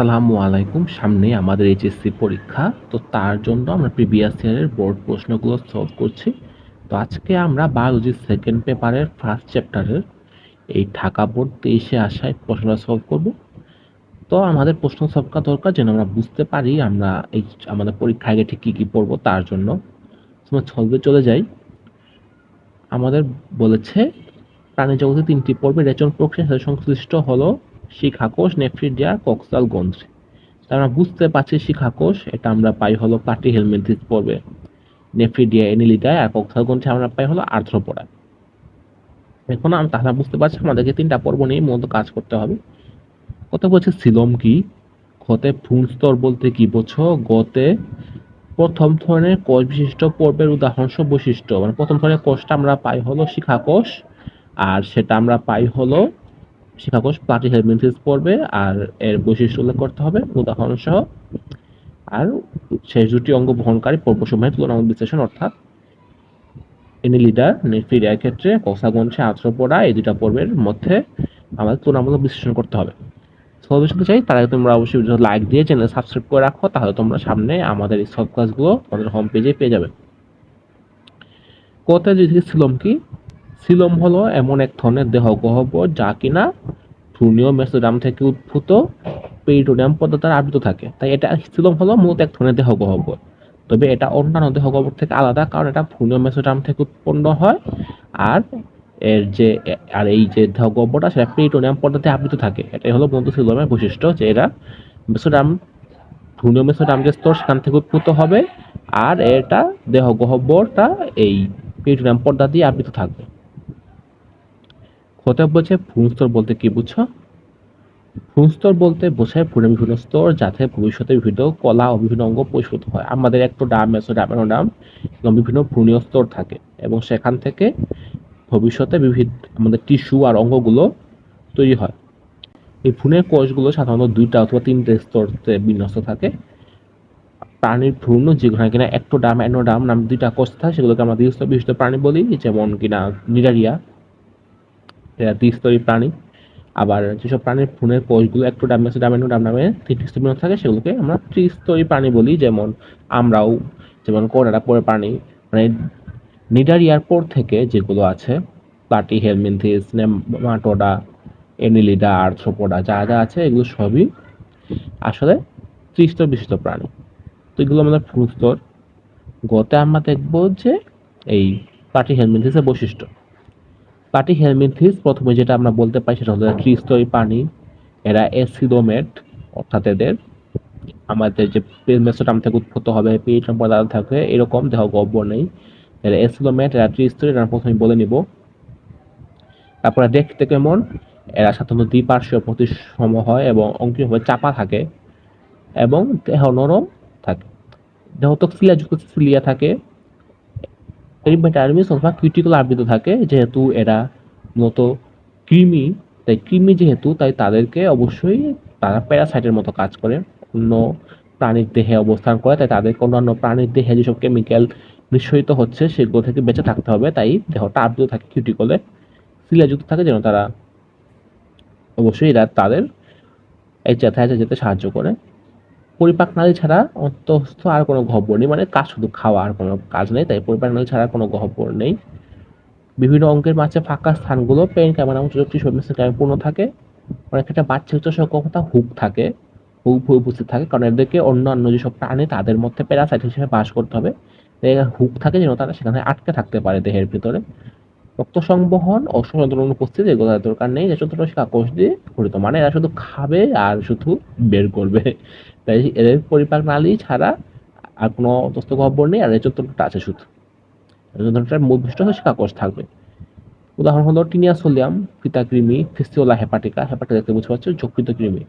আসসালামু আলাইকুম। সামনে আমাদের এইচএসসি পরীক্ষা। তো তার জন্য আমরা প্রিভিয়াস ইয়ারের বোর্ড প্রশ্নগুলো সলভ করছি। তো আজকে আমরা বায়োলজি সেকেন্ড পেপারের ফার্স্ট চ্যাপ্টারের এই ঢাকা বোর্ড তেইশে আসায় প্রশ্নটা সলভ করব। তো আমাদের প্রশ্ন সলভ করা দরকার যেন আমরা বুঝতে পারি আমরা এই আমাদের পরীক্ষা আগে ঠিক কী কী পড়ব তার জন্য। আমরা চলে যাই। আমাদের বলেছে প্রাণী জগতে তিনটি পর্বে রেচন প্রক্রিয়া সাথে সংশ্লিষ্ট হলো শিখাকোষ, নেফ্রিডিয়া, কক্সাল গন্ত্রী। তা আমরা বুঝতে পারছি শিখাকোষ, এটা আমরা পাই হলো পাটি হেলমেন্থিস পর্বে নেফ্রিডিয়া, এনিলিডা, আর কক্সাল গ্রন্থি আমরা পাই হলো আর্থ্রোপোডা এখন আমরা তাহলে বুঝতে পারছি আমাদেরকে তিনটা পর্ব নিয়ে মূলত কাজ করতে হবে। কত বলছে সিলম কি? ক্ষতে ভ্রূণ স্তর বলতে কি বোঝো? গতে প্রথম ধরনের কোষ বিশিষ্ট পর্বের উদাহরণ সব বৈশিষ্ট্য। মানে প্রথম ধরনের কোষটা আমরা পাই হলো শিখাকোষ, আর সেটা আমরা পাই হলো শিখাকোষ প্লাটি হেলমিনথিস পড়বে আর এর বৈশিষ্ট্য উল্লেখ করতে হবে উদাহরণ সহ আর শেষ দুটি অঙ্গ বহনকারী পর্বসমূহের তুলনামূলক বিশ্লেষণ, অর্থাৎ এনিলিডা নেফিরিয়ার ক্ষেত্রে কসাগঞ্চে আত্রপোড়া এই দুটা পর্বের মধ্যে আমাদের তুলনামূলক বিশ্লেষণ করতে হবে। শিখতে চাই, তার আগে তোমরা অবশ্যই ভিডিও লাইক দিয়ে চ্যানেল সাবস্ক্রাইব করে রাখো, তাহলে তোমরা সামনে আমাদের এই সব ক্লাসগুলো আমাদের হোম পেজে পেয়ে যাবে। কোথায় যদি ছিলাম কি সিলম হলো এমন এক ধরনের দেহ গহ্বর যা কিনা ভ্রূণীয় মেসোডাম থেকে উদ্ভূত পেরিটোনিয়াম পদার্থ আবৃত থাকে। তাই এটা সিলম হলো মূলত এক ধরনের দেহ গহ্বর তবে এটা অন্যান্য দেহ গহ্বর থেকে আলাদা কারণ এটা ভ্রূণীয় মেসোডাম থেকে উৎপন্ন হয় আর এর যে আর এই যে দেহ গহ্বরটা সেটা পেরিটোনিয়াম পদার্থে আবৃত থাকে। এটাই হলো মূলত সিলমের বৈশিষ্ট্য যে এরা মেসোডাম ভ্রূণীয় মেসোডাম যে স্তর সেখান থেকে উৎপন্ন হবে আর এটা দেহ গহ্বরটা এই পেরিটোনিয়াম পর্দা দিয়ে আবৃত থাকবে। হতে বলছে ভ্রূণস্তর বলতে কি বুঝছ? ভ্রূণস্তর বলতে বোঝায় ভ্রূণের বিভিন্ন স্তর, যাতে ভবিষ্যতে বিভিন্ন কলা ও বিভিন্ন অঙ্গ পরিষ্কৃত হয়। আমাদের একটু ডাম মেসোডাম ডাম এবং বিভিন্ন ভ্রূণীয় স্তর থাকে। এবং সেখান থেকে ভবিষ্যতে বিভিন্ন আমাদের টিস্যু আর অঙ্গগুলো তৈরি হয়। এই ভ্রূণের কোষগুলো সাধারণত দুইটা অথবা তিনটে স্তরতে বিন্যস্ত থাকে। প্রাণীর ভ্রূণ যেগুলো কিনা একটোডাম অ্যানোডাম নাম দুইটা কোষ থাকে, সেগুলোকে আমরা দ্বিস্তর বিশিষ্ট প্রাণী বলি। যেমন কিনা নিডারিয়া এরা দ্বিস্তরী প্রাণী। আবার যেসব প্রাণীর ভ্রূণের কোষগুলো একটু ডামেসে ডামেনো ডাম নামে তিনটি থাকে, সেগুলোকে আমরা ত্রিস্তরী প্রাণী বলি। যেমন আমরাও, যেমন কোরাটা পরে প্রাণী মানে নিডারিয়ার পর থেকে যেগুলো আছে, Platyhelminthes, Nematoda, Annelida, Arthropoda, যা যা আছে, এগুলো সবই আসলে ত্রিস্তর বিশিষ্ট প্রাণী। তো এগুলো আমাদের ভ্রূস্তর গতে আমরা দেখব যে এই প্লাটি, হেলমিনথিসের বৈশিষ্ট্য। পাটি হেলমিনথিস প্রথমে যেটা আমরা বলতে পারি সেটা হলো ত্রিস্তরী প্রাণী এরা অ্যাসিডোমেট, অর্থাৎ এদের আমাদের যে মেসোটাম থেকে উৎপত্ত হবে পেট্রাম পদার্থ থাকবে এরকম দেহ গব্বর নেই। এরা অ্যাসিডোমেট, এরা ত্রিস্তরী এরা প্রথমে বলে নিব। তারপরে দেখতে কেমন? এরা সাধারণত দ্বিপার্শ্বীয় প্রতিসম হয় এবং অঙ্কীয়ভাবে চাপা থাকে এবং দেহ নরম থাকে। দেহ তো সিলিয়াযুক্ত সিলিয়া থাকে। এরিমেটার্মিস অথবা থাকে, যেহেতু এরা মূলত কৃমি। তাই কৃমি যেহেতু, তাই তাদেরকে অবশ্যই তারা প্যারাসাইটের মতো কাজ করে। অন্য প্রাণীর দেহে অবস্থান করে, তাই তাদেরকে অন্যান্য প্রাণীর দেহে যেসব কেমিক্যাল নিঃসরিত হচ্ছে, সেগুলো থেকে বেঁচে থাকতে হবে। তাই দেহটা আবৃত থাকে কিউটিকলে সিলিয়াযুক্ত থাকে যেন তারা অবশ্যই এরা তাদের এই চেথায় যেতে সাহায্য করে। পরিপাক নালী ছাড়া অন্তস্থ আর কোনো গহ্বর নেই। মানে কাজ শুধু খাওয়া আর কোনো কাজ নেই, তাই পরিপাক নালী ছাড়া কোনো গহ্বর নেই। বিভিন্ন অঙ্কের মাঝে ফাঁকা স্থানগুলো পেন ক্যামেরা এবং চোখটি ক্যামেরা পূর্ণ থাকে। অনেক ক্ষেত্রে বাচ্চা উচ্চ কথা হুক থাকে। হুক উপস্থিত থাকে, কারণ এদেরকে অন্যান্য যেসব প্রাণী, তাদের মধ্যে প্যারাসাইট হিসেবে বাস করতে হবে। হুক থাকে যেন তারা সেখানে আটকে থাকতে পারে দেহের ভিতরে। রক্ত সংবহন ও সচেতন উপস্থিত, এগুলো দরকার নেই। যে চতুর্থ কোষ দিয়ে গঠিত মানে এরা শুধু খাবে আর শুধু বের করবে। তাই এদের পরিপাক নালী ছাড়া আর কোনো অন্তস্থ গহ্বর নেই, আর চতুর্থটা আছে শুধু। চতুর্থটার মূল বৈশিষ্ট্য হচ্ছে কাকস থাকবে। উদাহরণ হলো টিনিয়া সোলিয়াম কৃমি ফিস্তিওলা হেপাটিকা। হেপাটিকা দেখতে বুঝতে পারছ, যকৃত কৃমি।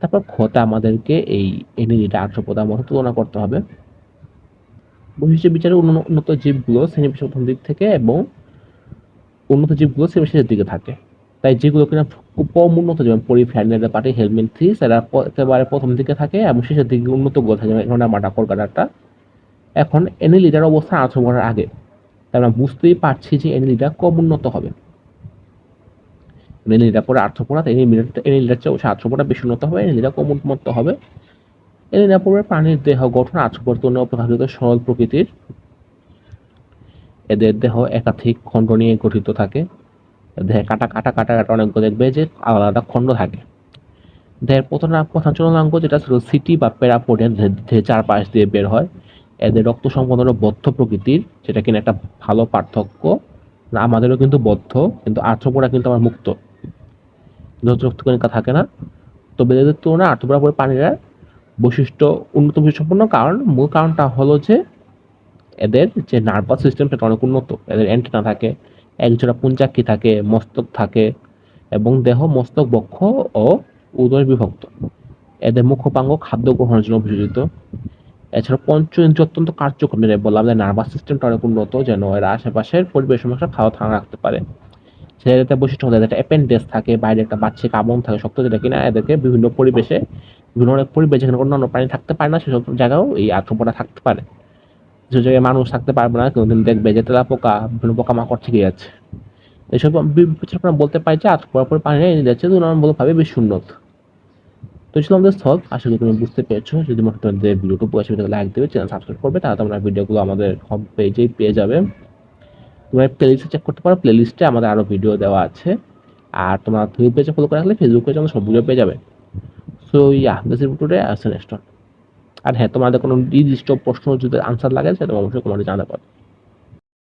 তারপর খতে আমাদেরকে এই এনিজিটা আর্থ্রোপোদার মতো তুলনা করতে হবে। বৈশিষ্ট্য বিচারে উন্নত জীবগুলো শ্রেণি প্রথম দিক থেকে এবং উন্নত জীবগুলো শ্রেণি শেষের দিকে থাকে। তাই যেগুলো কিনা কম উন্নত, যেমন পরিফ্যান্ডের পার্টি হেলমেন্থিস এরা একেবারে প্রথম দিকে থাকে এবং শেষের দিকে উন্নতগুলো থাকে, যেমন এখানে মাটা কলকাতাটা এখন এনিলিডার অবস্থা আঠারো আগে। তাই আমরা বুঝতেই পারছি যে এনিলিডা কম উন্নত হবে। এলিনিরা পরে আর্থ্রোপোডা এলিমিনেট এলিনিটার চেয়ে অবশ্যই আর্থ্রোপোডা বেশি উন্নত হবে এলিনিরা কম উন্নত হবে। এলিনা পূর্বে প্রাণীর দেহ গঠন আর্থ্রোপোডার তুলনায় অপেক্ষাকৃত সরল প্রকৃতির। এদের দেহ একাধিক খণ্ড নিয়ে গঠিত থাকে। দেহে কাটা কাটা কাটা কাটা অনেকগুলো দেখবে যে আলাদা আলাদা খণ্ড থাকে। দেহের প্রধান প্রধান চলনাঙ্গ যেটা ছিল সিটি বা প্যারাপোডিয়ান দেহের চারপাশ দিয়ে বের হয়। এদের রক্ত সম্পন্ন বদ্ধ প্রকৃতির, যেটা কিনা একটা ভালো পার্থক্য। আমাদেরও কিন্তু বদ্ধ, কিন্তু আর্থ্রোপোডা কিন্তু আমার মুক্ত। রক্তকণিকা থাকে না। তবে এদের তুলনায় আর্থ্রোপোডা পরে প্রাণীরা বৈশিষ্ট্য, উন্নত বৈশিষ্ট্যপূর্ণ কারণ, মূল কারণটা হলো যে এদের যে নার্ভাস সিস্টেম সেটা অনেক উন্নত। এদের অ্যান্টেনা থাকে, একজোড়া পুঞ্চাক্ষী থাকে, মস্তক থাকে এবং দেহ, মস্তক, বক্ষ ও উদয় বিভক্ত। এদের মুখপাঙ্গ খাদ্য গ্রহণের জন্য অভিযোজিত এছাড়া পঞ্চ ইন্দ্রিয় অত্যন্ত কার্যক্রম যেটা বললাম যে নার্ভাস সিস্টেমটা অনেক উন্নত, যেন এরা আশেপাশের পরিবেশ সমস্যা খাওয়া থাকা রাখতে পারে। সেটাতে বৈশিষ্ট্য হলো একটা অ্যাপেন্ডেক্স থাকে, বাইরে একটা বাচ্চাকে আবরণ থাকে শক্ত যেটা কিনা এদেরকে বিভিন্ন পরিবেশে বিভিন্ন অনেক পরিবেশ যেখানে অন্যান্য প্রাণী থাকতে পারে না সেসব জায়গাও এই আর্থ্রোপোডা থাকতে পারে। যে জায়গায় মানুষ থাকতে পারবে না, কোনোদিন দেখবে যে তেলা পোকা বিভিন্ন পোকামাকড় থেকে যাচ্ছে। এসব বিবেচনা করে বলতে পারি যে আর্থ্রোপোডা পরে এনে যাচ্ছে তুলনামূলকভাবে বেশি উন্নত। তো ছিল আমাদের স্থল। আশা করি তুমি বুঝতে পেরেছ। যদি মনে তোমাদের ভিডিওটা উপকার সেটা লাইক দেবে চ্যানেল সাবস্ক্রাইব করবে, তাহলে তোমরা ভিডিওগুলো আমাদের হোম পেজেই পেয়ে যাবে। তোমরা প্লেলিস্টে চেক করতে পারো। প্লেলিস্টে আমাদের আরও ভিডিও দেওয়া আছে। আর তোমরা ফেসবুক পেজে ফলো করে রাখলে ফেসবুক পেজে আমাদের সব ভিডিও পেয়ে যাবে। সো ইয়া দিস ইজ আসছে নেক্সট আর হ্যাঁ তোমাদের কোনো নির্দিষ্ট প্রশ্ন যদি আনসার লাগে, সেটা অবশ্যই কমেন্টে জানাতে পারো।